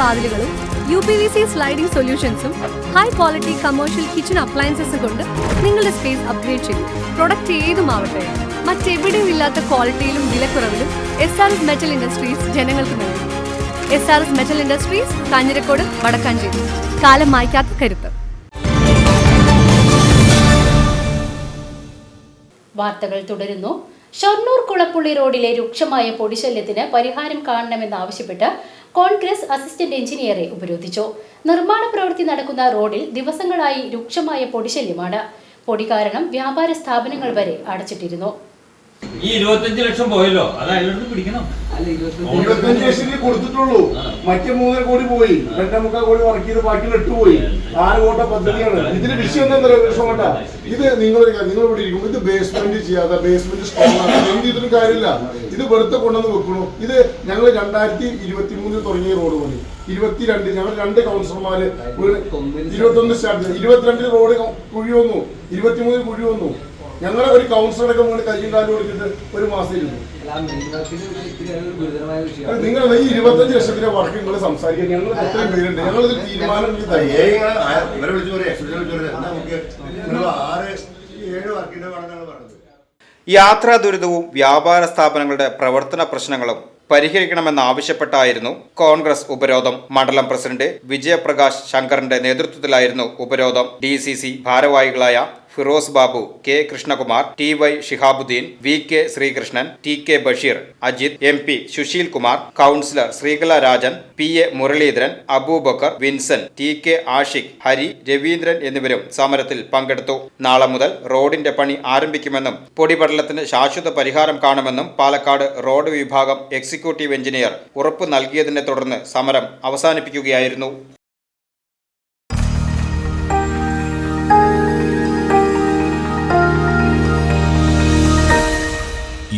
വാതിലുകളും U P V C sliding സൊല്യൂഷൻസും high quality commercial kitchen അപ്ലയൻസസും കൊണ്ട് നിങ്ങളുടെ സ്പേസ് അപ്ഗ്രേഡ് ചെയ്യും പ്രൊഡക്റ്റ് ഏതുമാവട്ടെ മറ്റെവിടെയും ഇല്ലാത്ത ക്വാളിറ്റിയിലും വിലക്കുറവിലും S R S metal industries ജനങ്ങൾക്ക് നൽകും. S R S metal industries Kanjirakode Wadakkanchery. കാലം മായ്ക്കാത്ത കരുത്ത്. വാർത്തകൾ തുടരുന്നു. ഷൊർണൂർ കുളപ്പുള്ളി റോഡിലെ രൂക്ഷമായ പൊടിശല്യത്തിന് പരിഹാരം കാണണമെന്നാവശ്യപ്പെട്ട് കോൺഗ്രസ് അസിസ്റ്റന്റ് എഞ്ചിനീയറെ ഉപരോധിച്ചു. നിർമ്മാണ പ്രവൃത്തി നടക്കുന്ന റോഡിൽ ദിവസങ്ങളായി രൂക്ഷമായ പൊടിശല്യമാണ്. പൊടി കാരണം വ്യാപാര സ്ഥാപനങ്ങൾ വരെ അടച്ചിട്ടിരുന്നു. ഈ ഇരുപത്തഞ്ച് ലക്ഷം പോയല്ലോ. അത് അതിലോട്ട് പിടിക്കണം. ഇരുപത്തഞ്ച് ലക്ഷത്തിൽ കൊടുത്തിട്ടുള്ളൂ. മറ്റേ മൂന്നര കോടി പോയി. രണ്ടേ മുക്കാൽ കോടി വർക്ക് ചെയ്ത് ബാക്കിയുള്ള എട്ട് പോയി. ആറ് കോട്ട പദ്ധതിയാണ്. ഇതിന് വിഷയം എന്താ വിഷമട്ട ഇത് നിങ്ങൾ നിങ്ങൾ ഇവിടെ ഇരിക്കും ഇത് ബേസ്മെന്റ് ചെയ്യാതെ ബേസ്മെന്റ് സ്ട്രോങ് എന്ത് ഇതിനും കാര്യമില്ല. ഇത് വെറുതെ കൊണ്ടുവന്ന് വെക്കണു. ഇത് ഞങ്ങൾ രണ്ടായിരത്തി ഇരുപത്തി മൂന്നിൽ തുടങ്ങിയ റോഡ് പണി. ഇരുപത്തിരണ്ട് ഞങ്ങൾ രണ്ട് കൗൺസിലർമാര് ഇരുപത്തൊന്ന് സ്റ്റാർട്ട് ചെയ്തു ഇരുപത്തിരണ്ടിൽ റോഡ് കുഴി വന്നു. ഇരുപത്തിമൂന്നിൽ കുഴി വന്നു. ഞങ്ങളെ ഒരു കൗൺസിലറൊക്കെ മുകളിൽ കയ്യും കാലും കൊടുത്തിട്ട് ഒരു മാസം ഇരുന്നു. നിങ്ങൾ ഈ ഇരുപത്തഞ്ച് ലക്ഷത്തിന്റെ വർക്ക് നിങ്ങൾ സംസാരിക്കുക ഞങ്ങൾ എത്രയും പേരുണ്ട്. ഞങ്ങൾ ഇതിൽ തീരുമാനം നിങ്ങൾ യാത്രാ ദുരിതവും വ്യാപാര സ്ഥാപനങ്ങളുടെ പ്രവർത്തന പ്രശ്നങ്ങളും പരിഹരിക്കണമെന്നാവശ്യപ്പെട്ടായിരുന്നു കോൺഗ്രസ് ഉപരോധം. മണ്ഡലം പ്രസിഡന്റ് വിജയപ്രകാശ് ശങ്കറിന്റെ നേതൃത്വത്തിലായിരുന്നു ഉപരോധം. ഡി സി സി ഭാരവാഹികളായ Firoz Babu K Krishnakumar T Y Shihabuddeen V K Sreekrishnan T K Basheer Ajith M P Sushil Kumar councillor Sreekala Rajan P A Muraleedharan Aboobacker Vincent T K Ashiq Hari Raveendran എന്നിവരും സമരത്തിൽ പങ്കെടുത്തു. നാളെ മുതൽ റോഡിന്റെ പണി ആരംഭിക്കുമെന്നും പൊടിപടലത്തിന് ശാശ്വത പരിഹാരം കാണുമെന്നും പാലക്കാട് റോഡ് വിഭാഗം എക്സിക്യൂട്ടീവ് എഞ്ചിനീയർ ഉറപ്പ് നൽകിയതിനെ തുടർന്ന് സമരം അവസാനിപ്പിക്കുകയായിരുന്നു.